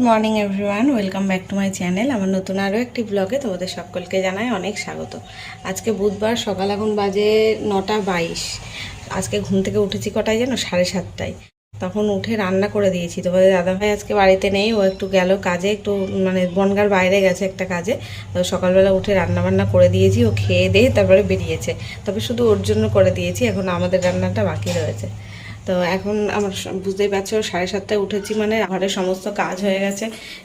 Good morning everyone welcome back to my channel আমার নতুন আরও একটি ব্লগে তোমাদের সকলকে জানাই অনেক স্বাগত। আজকে বুধবার সকাল এখন বাজে নটা বাইশ। আজকে ঘুম থেকে উঠেছি কটায় যেন সাড়ে সাতটায়। তখন উঠে রান্না করে দিয়েছি। তোমাদের দাদাভাই আজকে বাড়িতে নেই, ও একটু গেল কাজে, একটু মানে বনগার বাইরে গেছে একটা কাজে। তো সকালবেলা উঠে রান্না বান্না করে দিয়েছি, ও খেয়ে দিয়ে তারপরে বেরিয়েছে। তবে শুধু ওর জন্য করে দিয়েছি, এখন আমাদের রান্নাটা বাকি রয়েছে। তো এখন আমার বুঝতেই পারছ, সাড়ে সাতটায় উঠেছি মানে ঘরের সমস্ত কাজ হয়ে গেছে,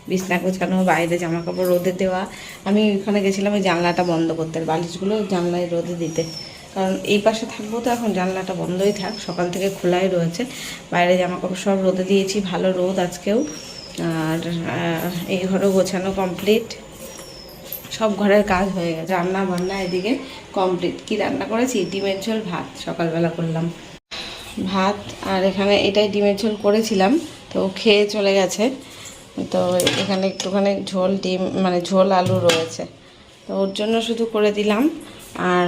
বিছনা গোছানো, বাইরে জামা কাপড় রোদে দেওয়া। আমি ওখানে গেছিলাম ওই জানলাটা বন্ধ করতে, বালিশগুলো জানলায় রোদে দিতে। কারণ এই পাশে থাকব তো এখন জানলাটা বন্ধই থাক, সকাল থেকে খোলাই রয়েছে। বাইরে জামা কাপড় সব রোদে দিয়েছি, ভালো রোদ আজকেও। আর এই ঘরও গোছানো কমপ্লিট সব ঘরের কাজ হয়ে গেছে রান্না বান্না এদিকে কমপ্লিট কি রান্না করেছি? ডিমের ঝোল, ভাত, সকালবেলা করলাম। ভাত আর এখানে এটাই ডিমের ঝোল করেছিলাম, তো খেয়ে চলে গেছে। তো এখানে একটুখানি ঝোল ডিম মানে ঝোল আলু রয়েছে। তো ওর জন্য শুধু করে দিলাম। আর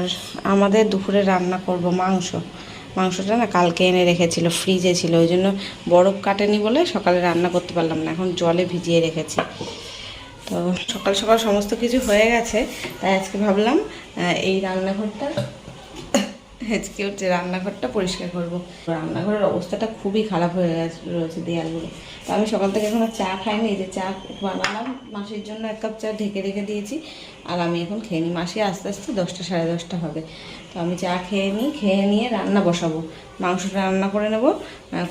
আমাদের দুপুরে রান্না করব মাংস। মাংসটা না কালকে এনে রেখেছিল, ফ্রিজে ছিল। ওই জন্য বরফ কাটেনি বলে সকালে রান্না করতে পারলাম না, এখন জলে ভিজিয়ে রেখেছি। তো সকাল সকাল সমস্ত কিছু হয়ে গেছে, তাই আজকে ভাবলাম এই রান্নাঘরটা আজকে হচ্ছে রান্নাঘরটা পরিষ্কার করব। রান্নাঘরের অবস্থাটা খুবই খারাপ হয়ে গেছে, রয়েছে দেয়ালগুলো। তো আমি সকাল থেকে এখনও চা খাইনি যে চা বানালাম, মাসির জন্য এক কাপ চা ঢেকে রেখে দিয়েছি। আর আমি এখন খেয়ে নিই। মাসি আস্তে আস্তে দশটা, সাড়ে দশটা হবে। তো আমি চা খেয়ে নিই, খেয়ে নিয়ে রান্না বসাবো। মাংসটা রান্না করে নেব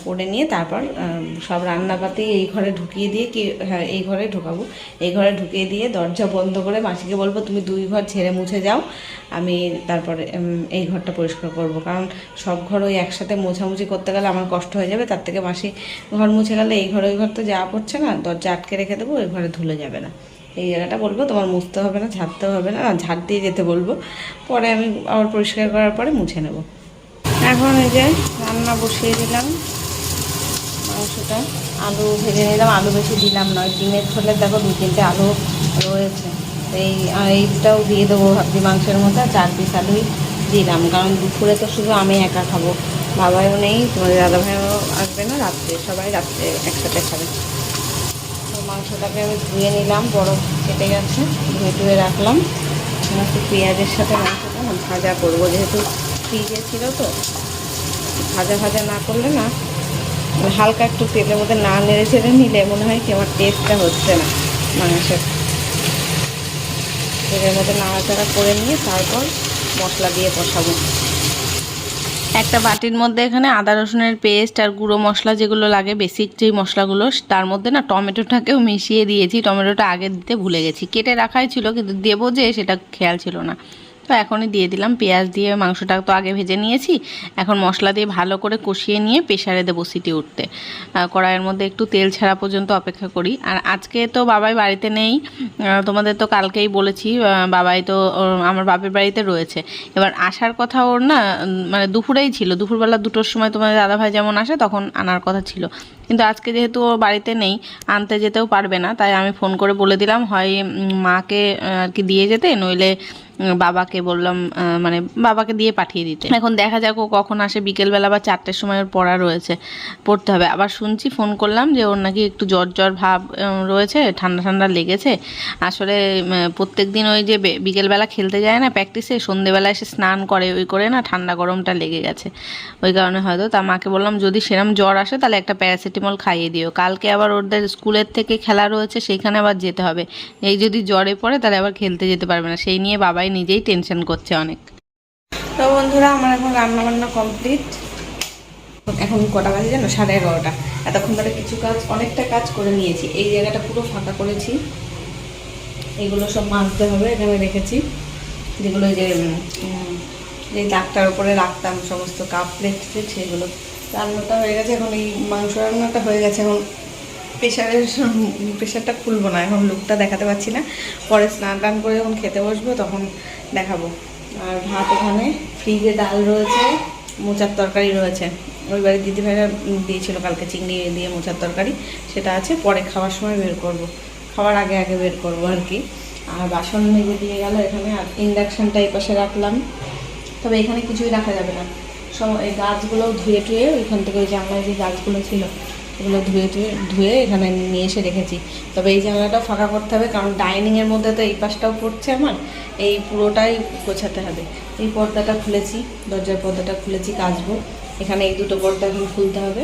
করে নিয়ে তারপর সব রান্নাপাতি এই ঘরে ঢুকিয়ে দিয়ে কি হ্যাঁ এই ঘরে ঢোকাবো। এই ঘরে ঢুকিয়ে দিয়ে দরজা বন্ধ করে মাসিকে বলব, তুমি দুই ঘর ছেড়ে মুছে যাও। আমি তারপরে এই ঘরটা পরিষ্কার করব। কারণ সব ঘর ওই একসাথে মোছামুছি করতে গেলে আমার কষ্ট হয়ে যাবে। তার থেকে মাসি ঘর মুছে গেলে এই ঘর, ওই ঘর তো যাওয়া পড়ছে না, দরজা আটকে রেখে দেবো, ওই ঘরে ধুলে যাবে না। এই জায়গাটা বলব, তোমার মুছতে হবে না, ঝাড়তেও হবে না ঝাড় দিয়ে যেতে বলব। পরে আমি আবার পরিষ্কার করার পরে মুছে নেব। এখন এই যে রান্না বসিয়ে দিলাম, মাংসটা। আলু ভেজে নিলাম, আলু বেশি দিলাম নয়, ডিমের ছোলে দেখো দু তিনটে আলু রয়েছে। এই এইটাও দিয়ে দেবো ভাবছি মাংসের মধ্যে চার পিস আলুই দিলাম, কারণ দুপুরে তো শুধু আমি একা খাব। বাবাও নেই, তোমাদের দাদা ভাইও আসবে না, রাত্রে, সবাই রাত্রে একসাথে খাবে। মাংসটাকে আমি ধুয়ে নিলাম বরফ কেটে গেছে, ধুয়ে ধুয়ে রাখলাম। একটু পেঁয়াজের সাথে মাংসটা ভাজা করব, যেহেতু ফ্রিজে ছিল তো। ভাজা ভাজা না করলে না মানে হালকা একটু তেলের মধ্যে না নেড়ে ছেড়ে নিলে মনে হয় কি আমার টেস্টটা হচ্ছে না মাংসের। তেলের মধ্যে নাড়াচাড়া করে নিয়ে তারপর মশলা দিয়ে কষাবো একটা বাটির মধ্যে এখানে আদা, রসুনের পেস্ট আর গুঁড়ো মশলা যেগুলো লাগে বেসিক যেই মশলাগুলো, তার মধ্যে না টমেটোটাকেও মিশিয়ে দিয়েছি। টমেটোটা আগে দিতে ভুলে গেছি। কেটে রাখাই ছিল, কিন্তু দেবো যে সেটা খেয়াল ছিল না। তো এখনই দিয়ে দিলাম। পেঁয়াজ দিয়ে মাংসটা তো আগে ভেজে নিয়েছি। এখন মশলা দিয়ে ভালো করে কষিয়ে নিয়ে প্রেশারে দেবো সিটি উঠতে। কড়াইয়ের মধ্যে একটু তেল ছাড়া পর্যন্ত অপেক্ষা করি। আর আজকে তো বাবাই বাড়িতে নেই। তোমাদের তো কালকেই বলেছি বাবাই তো আমার বাপের বাড়িতে রয়েছে। এবার আসার কথা ওর না মানে দুপুরেই ছিল। দুপুরবেলা দুটোর সময় তোমাদের দাদাভাই যেমন আসে, তখন আনার কথা ছিল। কিন্তু আজকে যেহেতু ও বাড়িতে নেই, আনতে যেতেও পারবে না, তাই আমি ফোন করে বলে দিলাম, হয় মাকে আর কি দিয়ে যেতে, নইলে বাবাকে বললাম মানে বাবাকে দিয়ে পাঠিয়ে দিতে। এখন দেখা যাক ও কখন আসে, বিকেলবেলা বা চারটের সময় ওর পড়া রয়েছে, পড়তে হবে। আবার শুনছি, ফোন করলাম যে ওর নাকি একটু জ্বর জ্বর ভাব রয়েছে, ঠান্ডা ঠান্ডা লেগেছে। আসলে প্রত্যেক দিন ওই যে বিকেলবেলা খেলতে যায় না, প্র্যাকটিসে, সন্ধেবেলা এসে স্নান করে, ওই করে না, ঠান্ডা গরমটা লেগে গেছে। ওই কারণে হয়তো তা মাকে বললাম, যদি সেরম জ্বর আসে, তাহলে একটা প্যারাসিটামল খাইয়ে দিও। কালকে আবার ওদের স্কুলের থেকে খেলা রয়েছে, সেইখানে আবার যেতে হবে। এই যদি জ্বরে পড়ে, তাহলে আবার খেলতে যেতে পারবে না। সেই নিয়ে বাবাই নিজেই টেনশন করছে অনেক। তো বন্ধুরা, আমার এখন রান্না বান্না কমপ্লিট এখন কটা বাজে জানো? সাড়ে এগারোটা। এতক্ষণ ধরে কিছু কাজ, অনেকটা কাজ করে নিয়েছি। এই জায়গাটা পুরো ফাঁকা করেছি। এগুলো সব মাজতে হবে, এখানে রেখেছি। যেগুলো যে যে ডাকটার উপরে রাখতাম, সমস্ত কাপ প্লেট সেগুলো রান্নাটা হয়ে গেছে, এখন এই মাংস রান্নাটা হয়ে গেছে, এখন প্রেশারের প্রেশারটা খুলবো না, এখন লুকটা দেখাতে পারছি না। পরে স্নান টান করে যখন খেতে বসবো তখন দেখাবো। আর ভাত এখানে ফ্রিজে ডাল রয়েছে, মোচার তরকারি রয়েছে। ওই বাড়ির দিদিভাইরা দিয়েছিল কালকে চিংড়ি দিয়ে মোচার তরকারি, সেটা আছে, পরে খাওয়ার সময় বের করব। খাওয়ার আগে আগে বের করব আর কি। আর বাসন মেজে দিয়ে গেল, এখানে আর ইন্ডাকশানটা এই পাশে রাখলাম। তবে এখানে কিছুই রাখা যাবে না। এই গাছগুলো ধুয়ে টুয়ে ওইখান থেকে ওই জানলায় যে গাছগুলো ছিল এগুলো ধুয়ে টুয়ে, ধুয়ে এখানে নিয়ে এসে রেখেছি। তবে এই জানলাটা ফাঁকা করতে হবে, কারণ ডাইনিংয়ের মধ্যে তো এই পাশটাও পড়ছে আমার, এই পুরোটাই গোছাতে হবে। এই পর্দাটা খুলেছি, দরজার পর্দাটা খুলেছি, কাচবো। এখানে এই দুটো পর্দা এখন খুলতে হবে।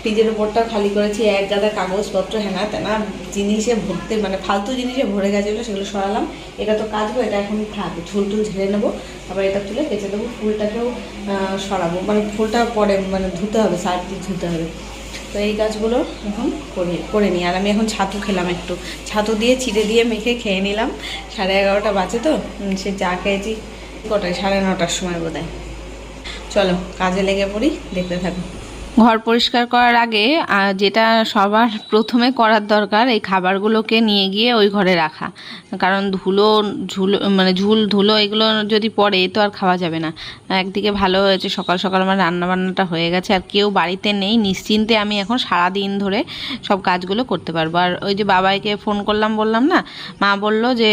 ফ্রিজের উপরটা খালি করেছি, এক গাদা কাগজপত্র হ্যানা তেনা জিনিসে ভরতে মানে ফালতু জিনিসে ভরে গেছিল, সেগুলো সরালাম। এটা তো কাচবো, এটা এখন থাক, ঝুল টুল ঝেড়ে নেব আবার এটা তুলে কেচে দেবো, ফুলটাকেও সরাবো। মানে ফুলটা পরে মানে ধুতে হবে সার দিয়ে ধুতে হবে। তো এই কাজগুলো এখন করে করে নিই। আর আমি এখন ছাতু খেলাম একটু। ছাতু দিয়ে চিড়ে দিয়ে মেখে খেয়ে নিলাম। সাড়ে এগারোটা বাজে তো সে চা খেয়েছি। কটায়? সাড়ে নটার সময় বোধ চলো, কাজে লেগে পড়ি, দেখতে থাকো। ঘর পরিষ্কার করার আগে যেটা সবার প্রথমে করার দরকার, এই খাবারগুলোকে নিয়ে গিয়ে ওই ঘরে রাখা। কারণ ধুলো, ঝুলো মানে ঝুল, ধুলো এগুলো যদি পড়ে, তো আর খাওয়া যাবে না। একদিকে ভালো হয়েছে, সকাল সকাল আমার রান্না বান্নাটা হয়ে গেছে, আর কেউ বাড়িতে নেই। নিশ্চিন্তে আমি এখন সারা দিন ধরে সব কাজগুলো করতে পারব। আর ওই যে বাবাইকে ফোন করলাম, বললাম না, মা বলল যে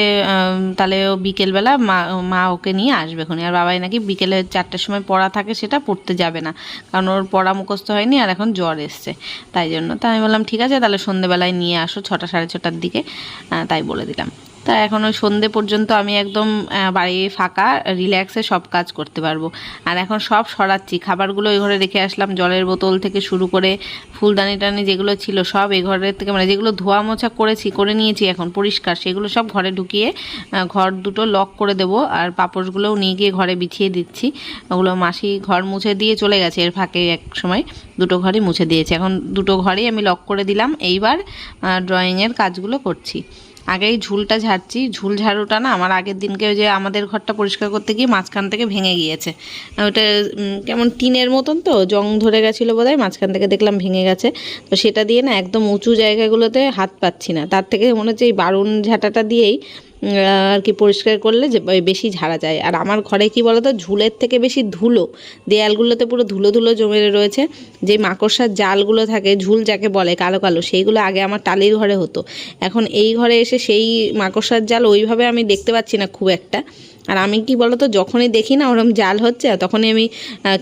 তাহলে ও বিকেলবেলা মা মা ওকে নিয়ে আসবে খুনি আর বাবাই নাকি বিকেলে চারটের সময় পড়া থাকে, সেটা পড়তে যাবে না। কারণ ওর পড়া মুখস্থ হয়নি আর এখন জ্বর এসছে। তাই জন্য তাই আমি বললাম, ঠিক আছে, তাহলে সন্ধেবেলায় নিয়ে আসো, ছটা সাড়ে ছটার দিকে। তাই বলে দিলাম। তা এখন ওই সন্ধে পর্যন্ত আমি একদম বাড়ি ফাঁকা রিল্যাক্সে সব কাজ করতে পারব। আর এখন সব সরাচ্ছি। খাবারগুলো ওই ঘরে রেখে আসলাম, জলের বোতল থেকে শুরু করে ফুলদানি টানি যেগুলো ছিল সব এই ঘরের থেকে মানে যেগুলো ধোয়া মোছা করেছি, করে নিয়েছি এখন পরিষ্কার, সেগুলো সব ঘরে ঢুকিয়ে ঘর দুটো লক করে দেব আর পাপোশগুলোও নিয়ে গিয়ে ঘরে বিছিয়ে দিচ্ছি। ওগুলো মাসি ঘর মুছে দিয়ে চলে গেছে, এর ফাঁকে এক সময় দুটো ঘরই মুছে দিয়েছে। এখন দুটো ঘরেই আমি লক করে দিলাম। এইবার ড্রয়িংয়ের কাজগুলো করছি। আগেই ঝুলটা ঝাড়ছি। ঝুল ঝাড়ুটা না আমার আগের দিনকে যে আমাদের ঘরটা পরিষ্কার করতে গিয়ে মাঝখান থেকে ভেঙে গিয়েছে। ওটা কেমন টিনের মতন তো, জং ধরে গেছিল বোধ হয় মাঝখান থেকে দেখলাম ভেঙে গেছে। তো সেটা দিয়ে না একদম উঁচু জায়গাগুলোতে হাত পাচ্ছি না। তার থেকে মনে হচ্ছে এই বারুন ঝাঁটাটা দিয়েই আর কি পরিষ্কার করলে যে বেশি ঝাড়া যায়। আর আমার ঘরে কি বলতো, ঝুলের থেকে বেশি ধুলো, দেয়ালগুলোতে পুরো ধুলো ধুলো জমে রয়েছে। যে মাকড়সার জালগুলো থাকে, ঝুল যাকে বলে, কালো কালো, সেইগুলো আগে আমার টালির ঘরে হতো। এখন এই ঘরে এসে সেই মাকড়সার জাল ওইভাবে আমি দেখতে পাচ্ছি না খুব একটা। আর আমি কি বলতো, যখনই দেখি না ওরম জাল হচ্ছে, তখনই আমি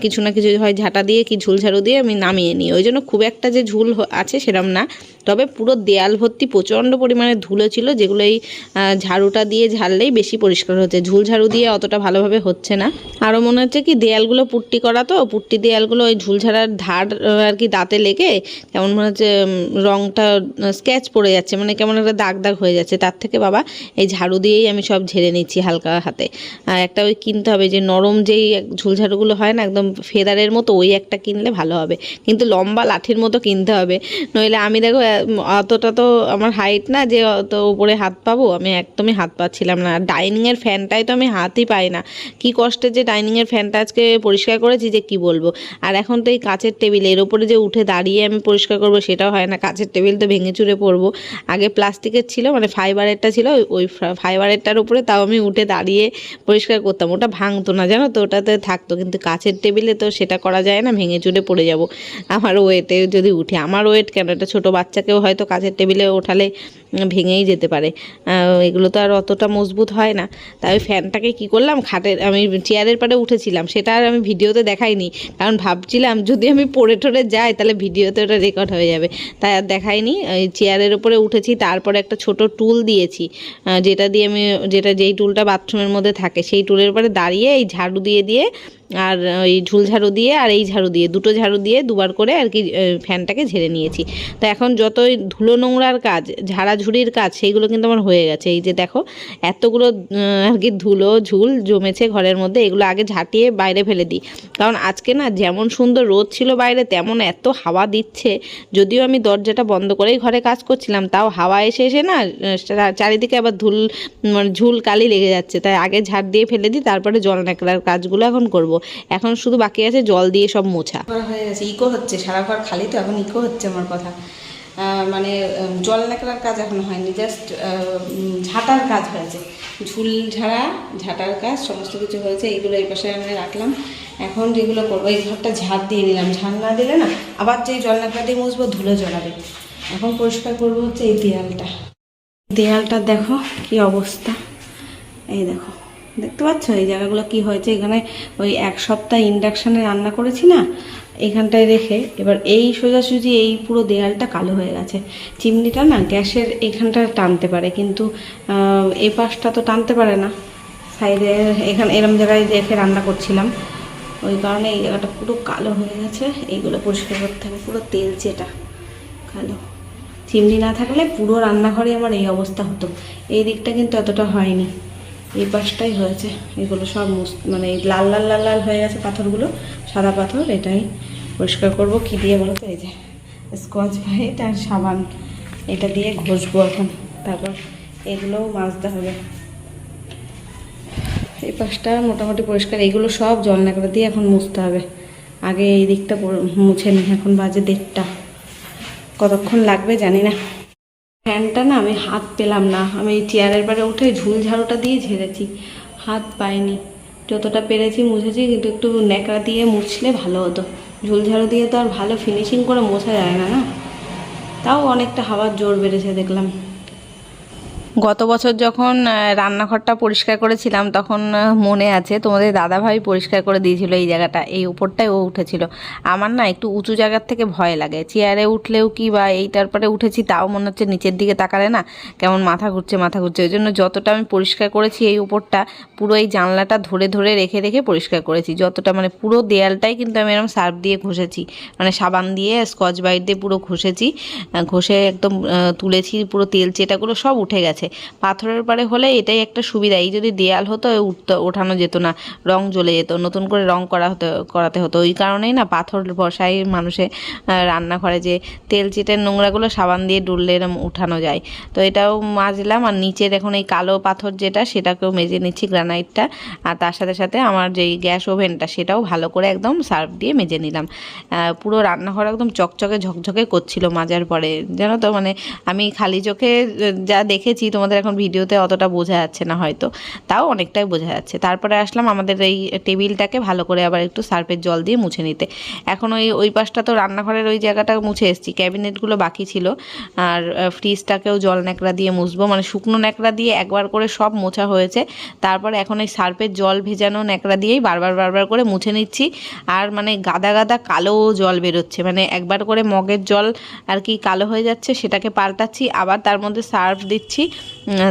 কিছু না কিছু হয় ঝাঁটা দিয়ে, কি ঝুল ঝাড়ু দিয়ে আমি নামিয়ে নিই। ওই জন্য খুব একটা যে ঝুল আছে সেরম না। তবে পুরো দেয়াল ভর্তি প্রচণ্ড পরিমাণে ধুলো ছিল যেগুলো এই ঝাড়ুটা দিয়ে ঝাড়লেই বেশি পরিষ্কার হচ্ছে। ঝুল ঝাড়ু দিয়ে অতটা ভালোভাবে হচ্ছে না। আরও মনে হচ্ছে কি দেয়ালগুলো পুট্টি করা তো পুট্টি দেয়ালগুলো ওই ঝুল ঝাড়ার ধার আর কি দাঁতে লেগে কেমন মনে হচ্ছে উম, রংটা স্ক্যাচ পড়ে যাচ্ছে মানে কেমন একটা দাগ দাগ হয়ে যাচ্ছে। তার থেকে বাবা এই ঝাড়ু দিয়েই আমি সব ঝেড়ে নিচ্ছি হালকা হাতে। আর একটা ওই কিনতে হবে যে নরম যেই ঝুল ঝাড়ুগুলো হয় না একদম ফেদারের মতো ওই একটা কিনলে ভালো হবে। কিন্তু লম্বা লাঠির মতো কিনতে হবে। নইলে আমি দেখো অতটা তো আমার হাইট না যে অত উপরে হাত পাবো, আমি একদমই হাত পাচ্ছিলাম না। ডাইনিংয়ের ফ্যানটাই তো আমি হাতই পাই না। কি কষ্টে যে ডাইনিংয়ের ফ্যানটা আজকে পরিষ্কার করেছি যে কি বলব? আর এখন তো এই কাঁচের টেবিলের উপরে যে উঠে দাঁড়িয়ে আমি পরিষ্কার করব সেটাও হয় না। কাঁচের টেবিল তো ভেঙে চুরে পড়ব আগে প্লাস্টিকের ছিল মানে ফাইবারেরটা ছিল, ওই- ফাইবারেরটার উপরে তাও আমি উঠে দাঁড়িয়ে পরিষ্কার করতাম। ওটা ভাঙতো না, জানো তো? ওটাতে থাকতো। কিন্তু কাঁচের টেবিলে তো সেটা করা যায় না, ভেঙে চুরে পড়ে যাব। আমার ওয়েটে যদি উঠে, আমার ওয়েট কেন? একটা ছোটো বাচ্চাকেও হয়তো কাঁচের টেবিলে ওঠালে ভেঙেই যেতে পারে। এগুলো তো আর অতটা মজবুত হয় না। তাই ওই ফ্যানটাকে কি করলাম? খাটের, আমি চেয়ারের পাড়ে উঠেছিলাম। সেটা আর আমি ভিডিওতে দেখাইনি। কারণ ভাবছিলাম, যদি আমি পড়ে টড়ে যাই, তাহলে ভিডিওতে ওটা রেকর্ড হয়ে যাবে। তাই আর দেখাইনি। ওই চেয়ারের উপরে উঠেছি। তারপরে একটা ছোট টুল দিয়েছি। যেটা দিয়ে আমি, যেটা যেই টুলটা বাথরুমের মধ্যে থাকে, সেই টুলের উপরে দাঁড়িয়ে এই ঝাড়ু দিয়ে দিয়ে আর ওই ঝুল ঝাড়ু দিয়ে আর এই ঝাড়ু দিয়ে, দুটো ঝাড়ু দিয়ে দুবার করে আর কি ফ্যানটাকে ঝেড়ে নিয়েছি। তো এখন যতই ধুলো নোংরার কাজ, ঝাড়াঝুড়ির কাজ, সেইগুলো কিন্তু আমার হয়ে গেছে। এই যে দেখো, এতগুলো আর কি ধুলো, ঝুল জমেছে ঘরের মধ্যে, এগুলো আগে ঝাঁটিয়ে বাইরে ফেলে দিই। কারণ আজকে না যেমন সুন্দর রোদ ছিল বাইরে, তেমন এত হাওয়া দিচ্ছে, যদিও আমি দরজাটা বন্ধ করেই ঘরে কাজ করছিলাম, তাও হাওয়া এসে এসে না চারিদিকে আবার ধুল মানে ঝুল কালি লেগে যাচ্ছে। তাই আগে ঝাড় দিয়ে ফেলে দিই, তারপরে জল নেকড়ার কাজগুলো এখন করব। এখন শুধু বাকি আছে জল দিয়ে সব মোছা। হয়ে গেছে ইকো হচ্ছে, সারা ঘর খালি তো, এখন ইকো হচ্ছে আমার কথা। মানে জল নেকড়ার কাজ এখন হয়নি জাস্ট ঝাঁটার কাজ হয়েছে। ঝুল ঝাড়া, ঝাঁটার কাজ, সমস্ত কিছু হয়েছে, এইগুলো এই পাশে আমি রাখলাম। এখন যেগুলো করব, এই ঘরটা ঝাড় দিয়ে নিলাম। ঝাড় না দিলে না, আবার যেই জল নেকড়া দিয়ে মুছবো, ধুলো জড়াবে এখন পরিষ্কার করব হচ্ছে এই দেয়ালটা। দেয়ালটা দেখো কি অবস্থা, এই দেখো। দেখতে পাচ্ছ? এই জায়গাগুলো কি হয়েছে? এখানে ওই এক সপ্তাহ ইন্ডাকশানে রান্না করেছি না? এখানটায় রেখে এবার এই সোজাসুজি এই পুরো দেয়ালটা কালো হয়ে গেছে। চিমনিটা না গ্যাসের এখানটা টানতে পারে, কিন্তু এই পাশটা তো টানতে পারে না। সাইডে এখানে এরম জায়গায় রেখে রান্না করছিলাম। ওই কারণে এই জায়গাটা পুরো কালো হয়ে গেছে। এইগুলো পরিষ্কার করতে হবে। পুরো তেল চেটা কালো। চিমনি না থাকলে পুরো রান্নাঘরে আমার এই অবস্থা হতো। এই দিকটা কিন্তু এতটা হয়নি। এই পাশটাই হয়েছে। এগুলো সব মানে লাল লাল লাল লাল হয়ে গেছে পাথরগুলো। সাদা পাথর, এটাই পরিষ্কার করব। কি দিয়ে বলো তো? এই যে স্কচ ব্রাইট আর সাবান। এটা দিয়ে ঘষবো এখন। তারপর এগুলোও মাজতে হবে। এই পাশটা মোটামুটি পরিষ্কার। এগুলো সব জল নাকড়া দিয়ে এখন মুছতে হবে। আগে এই দিকটা মুছে নিই এখন বাজে দেড়টা। কতক্ষণ লাগবে জানি না। ফ্যানটা না আমি হাত পেলাম না। আমি চেয়ারের বারে উঠে ঝুল ঝাড়ুটা দিয়ে ঝেড়েছি। হাত পাইনি। যতটা পেরেছি মুছেছি, কিন্তু একটু ন্যাকড়া দিয়ে মুছলে ভালো হতো। ঝুলঝাড়ু দিয়ে তো আর ভালো ফিনিশিং করে মোছা যায় না না? তাও অনেকটা হাওয়ার জোর বেড়েছে দেখলাম। গত বছর যখন রান্নাঘরটা পরিষ্কার করেছিলাম, তখন মনে আছে, তোমাদের দাদাভাই পরিষ্কার করে দিয়েছিল এই জায়গাটা, এই উপরটায় ও উঠেছিল। আমার না একটু উঁচু জায়গার থেকে ভয় লাগে, চেয়ারে উঠলেও কি বা এইটার পরে উঠেছি, তাও মনে হচ্ছে নিচের দিকে তাকালে না কেমন মাথা ঘুরছে মাথা ঘুরছে। ওই জন্য যতটা আমি পরিষ্কার করেছি এই উপরটা, পুরো এই জানলাটা ধরে ধরে রেখে রেখে পরিষ্কার করেছি। যতটা মানে পুরো দেয়ালটাই কিন্তু আমি এরকম সার্ফ দিয়ে ঘষেছি মানে সাবান দিয়ে, স্কচ বাইট দিয়ে পুরো ঘষেছি ঘষে একদম তুলেছি, পুরো তেল চেটাগুলো সব উঠে গেছে। পাথরের পারে হলে এটাই একটা সুবিধা। এই যদি দেয়াল হতো উঠতে, ওঠানো যেত না। রং জ্বলে যেত। নতুন করে রং করা হতো, করাতে হতো। ওই কারণেই না পাথর বসায় মানুষে রান্নাঘরে যে তেল চেটের নোংরাগুলো সাবান দিয়ে ডুললে এরম উঠানো যায়। তো এটাও মাজলাম। আর নিচের এখন এই কালো পাথর যেটা, সেটাকেও মেজে নিচ্ছি গ্রানাইটটা। আর তার সাথে সাথে আমার যেই গ্যাস ওভেনটা, সেটাও ভালো করে একদম সার্ফ দিয়ে মেজে নিলাম। পুরো রান্নাঘর একদম চকচকে ঝকঝকে করছিল মাজার পরে। জানো তো মানে আমি খালি চোখে যা দেখেছি তোমাদের এখন ভিডিওতে অতটা বোঝা যাচ্ছে না হয়তো, তাও অনেকটাই বোঝা যাচ্ছে। তারপরে আসলাম আমাদের এই টেবিলটাকে ভালো করে আবার একটু সার্ফের জল দিয়ে মুছে নিতে। এখন ওই ওই পাশটা তো রান্নাঘরের ওই জায়গাটা মুছে এসেছি, ক্যাবিনেটগুলো বাকি ছিল। আর ফ্রিজটাকেও জল ন্যাকড়া দিয়ে মুছবো মানে শুকনো ন্যাকড়া দিয়ে একবার করে সব মোছা হয়েছে। তারপরে এখন এই সার্ফের জল ভেজানো ন্যাকড়া দিয়েই বারবার বারবার করে মুছে নিচ্ছি। আর মানে গাদা গাদা কালো জল বেরোচ্ছে মানে একবার করে মগের জল আর কি কালো হয়ে যাচ্ছে, সেটাকে পাল্টাচ্ছি, আবার তার মধ্যে সার্ফ দিচ্ছি।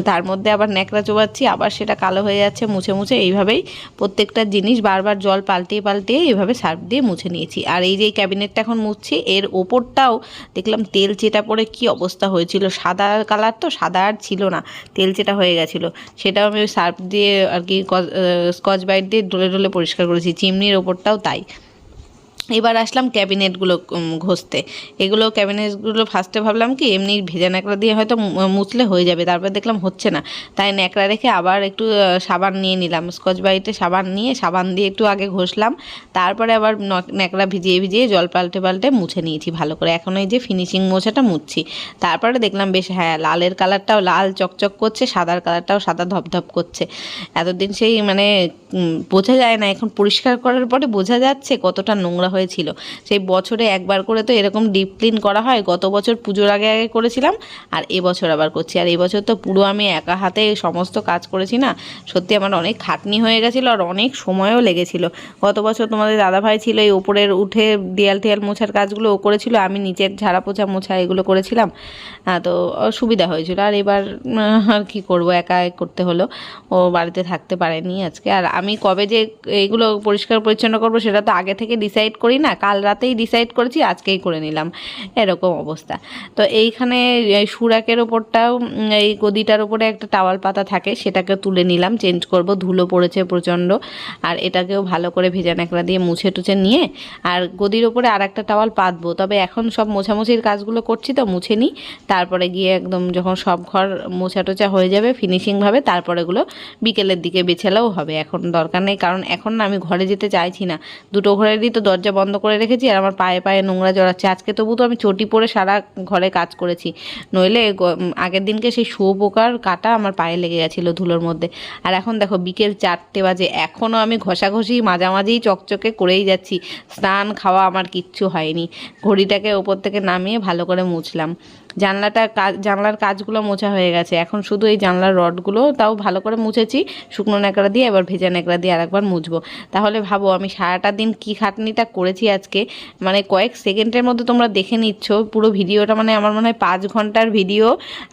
তার মধ্যে আবার ন্যাকড়া চোবাচ্ছি, আবার সেটা কালো হয়ে যাচ্ছে, মুছে মুছে এইভাবেই প্রত্যেকটা জিনিস বারবার জল পাল্টিয়ে পাল্টিয়ে এইভাবে সার্ফ দিয়ে মুছে নিয়েছি। আর এই যে ক্যাবিনেটটা এখন মুছছি, এর ওপরটাও দেখলাম তেল চেটা পরে কি অবস্থা হয়েছিল। সাদা কালার তো, সাদা আর ছিল না, তেল চেটা হয়ে গেছিল। সেটাও আমি ওই সার্ফ দিয়ে আর কি স্কচ বাইট দিয়ে ডলে ডলে পরিষ্কার করেছি, চিমনির ওপরটাও তাই। এবার আসলাম ক্যাবিনেটগুলো ঘষতে। এগুলো ক্যাবিনেটগুলো ফার্স্টে ভাবলাম কি, এমনি ভেজা ন্যাকড়া দিয়ে হয়তো মুছলে হয়ে যাবে, তারপর দেখলাম হচ্ছে না। তাই ন্যাকড়া রেখে আবার একটু সাবান নিয়ে নিলাম। স্কচ বাইটে সাবান নিয়ে সাবান দিয়ে একটু আগে ঘষলাম। তারপরে আবার ন্যাকড়া ভিজিয়ে ভিজিয়ে জল পাল্টে পাল্টে মুছে নিয়েছি ভালো করে। এখন এই যে ফিনিশিং মোছাটা মুছছি। তারপরে দেখলাম বেশ হ্যাঁ লালের কালারটাও লাল চকচক করছে, সাদার কালারটাও সাদা ধপধপ করছে। এতদিন সেই মানে বোঝা যায় না। এখন পরিষ্কার করার পরে বোঝা যাচ্ছে কতটা নোংরা হয়েছিল। সেই বছরে একবার করে তো এরকম ডিপ ক্লিন করা হয়। গত বছর পুজোর আগে আগে করেছিলাম, আর এবছর আবার করছি। আর এবছর তো পুরো আমি একা হাতে সমস্ত কাজ করেছি না। সত্যি আমার অনেক খাটনি হয়ে গেছিল আর অনেক সময়ও লেগেছিল। গত বছর তোমাদের দাদাভাই ছিল, এই ওপরের উঠে দেয়াল টেয়াল মোছার কাজগুলো ও করেছিল, আমি নিচের ঝাড়া পোছা মোছা এগুলো করেছিলাম। তো সুবিধা হয়েছিল। আর এবার আর কি করব, একা করতে হলো। ও বাড়িতে থাকতে পারেনি আজকে। আর আমি কবে যে এইগুলো পরিষ্কার পরিচ্ছন্ন করব, সেটা তো আগে থেকে ডিসাইড করি না, কাল রাতেই ডিসাইড করেছি, আজকেই করে নিলাম। এরকম অবস্থা। তো এইখানে, এই সুরাকের ওপরটাও এই গদিটার ওপরে একটা টাওয়াল পাতা থাকে, সেটাকে তুলে নিলাম চেঞ্জ করব, ধুলো পড়েছে প্রচণ্ড, আর এটাকেও ভালো করে ভেজা ন্যাকড়া দিয়ে মুছে টুছে নিয়ে, আর গদির ওপরে আর একটা টাওয়াল পাতবো। তবে এখন সব মোছামুছির কাজগুলো করছি তো, মুছে নিই, তারপরে গিয়ে একদম যখন সব ঘর মোছা টোচা হয়ে যাবে ফিনিশিংভাবে তারপরে এগুলো বিকেলের দিকে বেছালেও হবে। এখন দরকার নেই, কারণ এখন না, আমি ঘরে যেতে চাইছি না। দুটো ঘরেরই তো দরজা বন্ধ করে রেখেছি আর আমার পায়ে পায়ে নোংরা জড়াচ্ছে আজকে তবু তো আমি চটি পরে সারা ঘরে কাজ করেছি। নইলে আগের দিনকে সেই শুয়োপোকার কাটা আমার পায়ে লেগে গেছিল ধুলোর মধ্যে। আর এখন দেখো বিকেল চারটে বাজে এখনও আমি ঘষাঘষি মাঝামাঝি চকচকে করেই যাচ্ছি। স্নান, খাওয়া আমার কিচ্ছু হয়নি। ঘড়িটাকে ওপর থেকে নামিয়ে ভালো করে মুছলাম। জানলাটা কাজ, জানলার কাজগুলো মোছা হয়ে গেছে। এখন শুধু এই জানলার রডগুলো তাও ভালো করে মুছেছি। শুকনো ন্যাকড়া দিয়ে, এবার ভেজা ন্যাকড়া দিয়ে আরেকবার মুছবো। তাহলে ভাবো, আমি সারাটা দিন কি খাটনিটা করেছি আজকে? মানে কয়েক সেকেন্ডের মধ্যে তোমরা দেখে নিচ্ছ। পুরো ভিডিওটা মানে আমার মনে হয় পাঁচ ঘণ্টার ভিডিও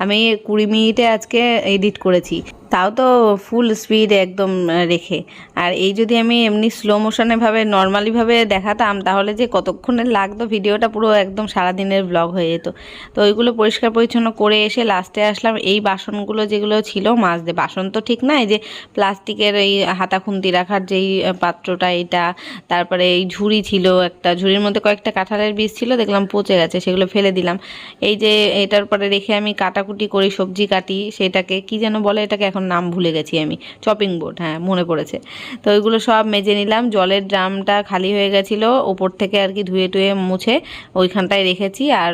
আমি কুড়ি মিনিটে আজকে এডিট করেছি। তাও তো ফুল স্পিড একদম রেখে। আর এই যদি আমি এমনি স্লো মোশনে ভাবে নর্মালিভাবে দেখাতাম, তাহলে যে কতক্ষণে লাগতো ভিডিওটা পুরো একদম সারাদিনের ব্লগ হয়ে যেত। তো ওইগুলো পরিষ্কার পরিচ্ছন্ন করে এসে লাস্টে আসলাম। এই বাসনগুলো যেগুলো ছিল মাছ দিয়ে, বাসন তো ঠিক না এই যে প্লাস্টিকের এই হাতা খুন্তি রাখার যেই পাত্রটা এটা, তারপরে এই ঝুড়ি ছিল একটা, ঝুড়ির মধ্যে কয়েকটা কাঁঠালের বীজ ছিল, দেখলাম পচে গেছে, সেগুলো ফেলে দিলাম। এই যে এটার পরে রেখে আমি কাটাকুটি করি, সবজি কাটি, সেটাকে কি যেন বলে, এটাকে এখন নাম ভুলে গেছি আমি চপিং বোর্ড হ্যাঁ মনে পড়েছে। তো ওইগুলো সব মেজে নিলাম, জলের ড্রামটা খালি হয়ে গেছিল, ওপর থেকে আর কি ধুয়ে টুয়ে মুছে ওইখানটায় রেখেছি, আর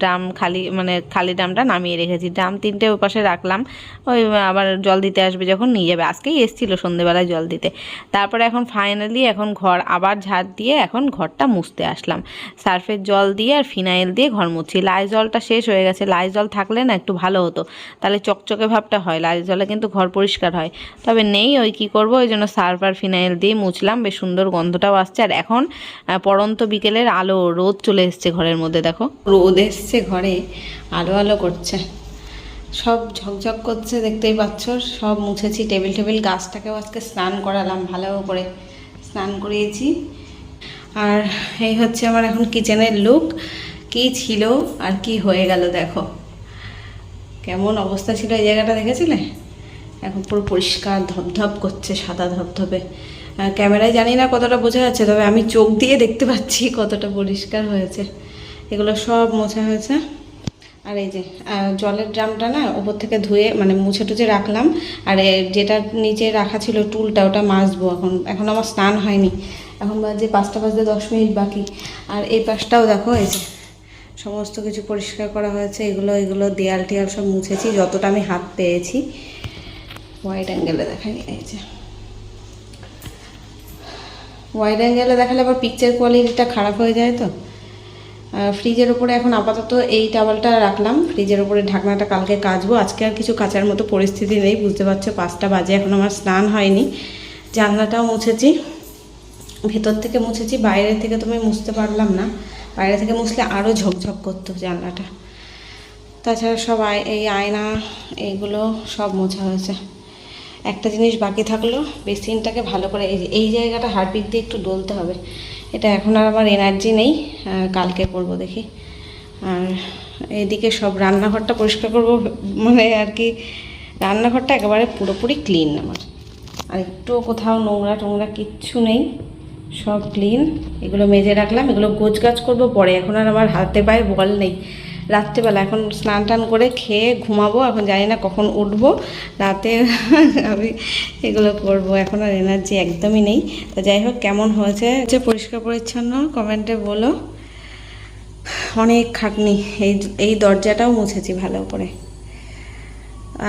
ড্রাম খালি মানে খালি ড্রামটা নামিয়ে রেখেছি। ড্রাম তিনটে ওই পাশে রাখলাম। ওই আবার জল দিতে আসবে যখন নিয়ে যাবে। আজকেই এসেছিল সন্ধেবেলায় জল দিতে। তারপরে এখন ফাইনালি এখন ঘর আবার ঝাড় দিয়ে এখন ঘরটা মুছতে আসলাম। সার্ফের জল দিয়ে আর ফিনাইল দিয়ে ঘর মুছছি লাই জলটা শেষ হয়ে গেছে। লাই জল থাকলে না একটু ভালো হতো। তাহলে চকচকে ভাবটা হয়। লাই জলে কিন্তু ঘর পরিষ্কার হয়। তবে নেই ওই কি করব? ওই জন্য সার্ফ আর ফিনাইল দিয়ে মুছলাম। বেশ সুন্দর গন্ধটাও আসছে। আর এখন আহ, পড়ন্ত বিকেলের আলো রোদ চলে এসছে ঘরের মধ্যে দেখো। রোদ এসছে ঘরে। আলো আলো করছে। সব ঝকঝক করছে, দেখতেই পাচ্ছ, সব মুছেছি, টেবিল টেবিল গাছটাকেও আজকে স্নান করালাম, ভালো করে স্নান করিয়েছি। আর এই হচ্ছে আমার এখন কিচেনের লুক, কি ছিল আর কি হয়ে গেল দেখো। কেমন অবস্থা ছিল এই জায়গাটা দেখেছিলে? এখন পুরো পরিষ্কার, ধপধপ করছে, সাদা ধপধপে। ক্যামেরায় জানি না কতটা বোঝা যাচ্ছে, তবে আমি চোখ দিয়ে দেখতে পাচ্ছি কতটা পরিষ্কার হয়েছে। এগুলো সব মোছা হয়েছে। আর এই যে জলের ড্রামটা না ওপর থেকে ধুয়ে মানে মুছে টুছে রাখলাম। আর যেটা নিচে রাখা ছিল টুলটা, ওটা মাজবো এখন। এখন আমার স্নান হয়নি। এখন বাজে পাঁচটা বাজতে দশ মিনিট বাকি। আর এই পাশটাও দেখো, এই যে সমস্ত কিছু পরিষ্কার করা হয়েছে। এগুলো এগুলো দেয়াল টেয়াল সব মুছেছি, যতটা আমি হাত পেয়েছি। ওয়াইড অ্যাঙ্গেলে দেখাই, এই যে। ওয়াইড অ্যাঙ্গেলে দেখালে আবার পিকচার কোয়ালিটিটা খারাপ হয়ে যায় তো? ফ্রিজের উপরে এখন আপাতত এই টাওয়ালটা রাখলাম। ফ্রিজের উপরে ঢাকনাটা কালকে কাচবো। আজকে আর কিছু কাচার মতো পরিস্থিতি নেই, বুঝতে পারছ? পাঁচটা বাজে, এখন আমার স্নান হয়নি। জানলাটাও মুছেছি। ভেতর থেকে মুছেছি, বাইরে থেকে তো আমি মুছতে পারলাম না। বাইরে থেকে মুছলে আরও ঝকঝক করতো জানলাটা। তাছাড়া সব এই আয়না, এইগুলো সব মোছা হয়েছে। একটা জিনিস বাকি থাকল, বেসিনটাকে ভালো করে এই এই জায়গাটা হারপিক দিয়ে একটু ডলতে হবে। এটা এখন আর আমার এনার্জি নেই কালকে করব দেখি। আর এদিকে সব রান্নাঘরটা পরিষ্কার করব মানে আর কি রান্নাঘরটা একেবারে পুরোপুরি ক্লিন আমার। আর একটু কোথাও নোংরা টোংরা কিচ্ছু নেই, সব ক্লিন এগুলো মেজে রাখলাম, এগুলো গোছ গাছ করব পরে, এখন আর আমার হাতে পায়ে বল নেই। রাত্রেবেলা এখন স্নান টান করে খেয়ে ঘুমাবো, এখন জানি না কখন উঠবো। রাতে আমি এগুলো করব, এখন আর এনার্জি একদমই নেই। তো যাই হোক, কেমন হয়েছে? যে পরিষ্কার পরিচ্ছন্ন, কমেন্টে বলো। অনেক খাটনি, এই এই দরজাটাও মুছেছি ভালো করে।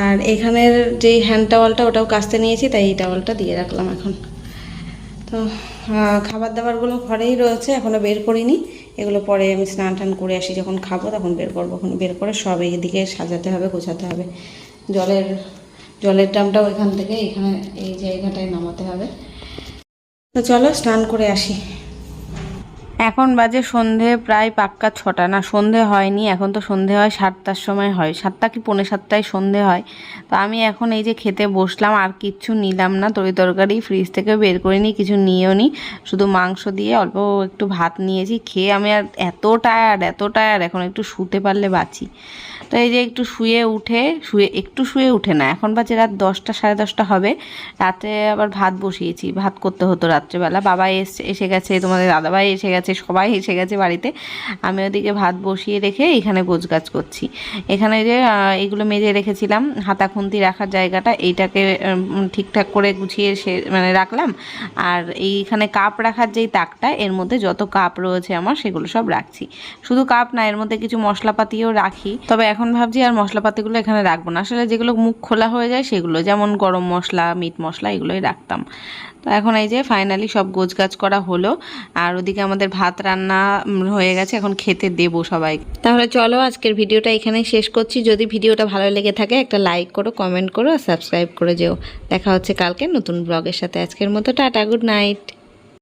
আর এখানের যেই হ্যান্ড টাওয়ালটা ওটাও কাচতে নিয়েছি, তাই এই টাওয়ালটা দিয়ে রাখলাম এখন। তো খাবার দাবারগুলো ঘরেই রয়েছে এখনও বের করিনি। এগুলো পরে আমি স্নান টান করে আসি, যখন খাব তখন বের করব। এখন বের করে সব এইদিকে সাজাতে হবে, গোছাতে হবে। জলের জলের ড্রামটাও এখান থেকে, এখানে এই জায়গাটায় নামাতে হবে। তো চলো, স্নান করে আসি। এখন বাজে সন্ধে, প্রায় পাক্কা ছটা। না, সন্ধে হয়নি, এখন তো সন্ধে হয় সাতটার সময় হয়। সাতটা কি পৌনে সাতটায় সন্ধে হয়? তো আমি এখন এই যে খেতে বসলাম, আর কিচ্ছু নিলাম না। তরি তরকারি ফ্রিজ থেকে বের করিনি কিছু নিয়েও নি শুধু মাংস দিয়ে অল্প একটু ভাত নিয়েছি। খেয়ে আমি আর এত টায়ার্ড এত টায়ার্ড এখন একটু শুতে পারলে বাঁচি। তো এই যে একটু শুয়ে উঠে, শুয়ে, একটু শুয়ে উঠে না। এখন বাজে রাত দশটা, সাড়ে দশটা হবে। রাতে আবার ভাত বসিয়েছি। ভাত করতে হতো রাত্রেবেলা। বাবা এসে এসে গেছে, তোমাদের দাদাভাই এসে গেছে। সবাই এসে গেছে বাড়িতে। আমি ওদিকে ভাত বসিয়ে রেখে এখানে গোছগাছ করছি। এখানে যে এগুলো মেজে রেখেছিলাম হাতা খুন্তি রাখার জায়গাটা, এইটাকে ঠিকঠাক করে গুছিয়ে সে মানে রাখলাম। আর এইখানে কাপ রাখার যেই তাকটা, এর মধ্যে যত কাপ রয়েছে আমার, সেগুলো সব রাখছি। শুধু কাপ না, এর মধ্যে কিছু মশলাপাতিও রাখি। তবে এখন ভাবছি আর মশলাপাতিগুলো এখানে রাখব না। আসলে যেগুলো মুখ খোলা হয়ে যায়, সেগুলো যেমন গরম মশলা, মিট মশলা, এগুলোই রাখতাম। তো এখন এই যে ফাইনালি সব গোছগাছ করা হলো, আর ওদিকে আমাদের ভাত রান্না হয়ে গেছে, এখন খেতে দেবো সবাই। তাহলে চলো আজকের ভিডিওটা এখানেই শেষ করছি। যদি ভিডিওটা ভালো লেগে থাকে, একটা লাইক করো কমেন্ট করো, আর সাবস্ক্রাইব করে যেও। দেখা হচ্ছে কালকে নতুন ব্লগের সাথে। আজকের মতো টাটা গুড নাইট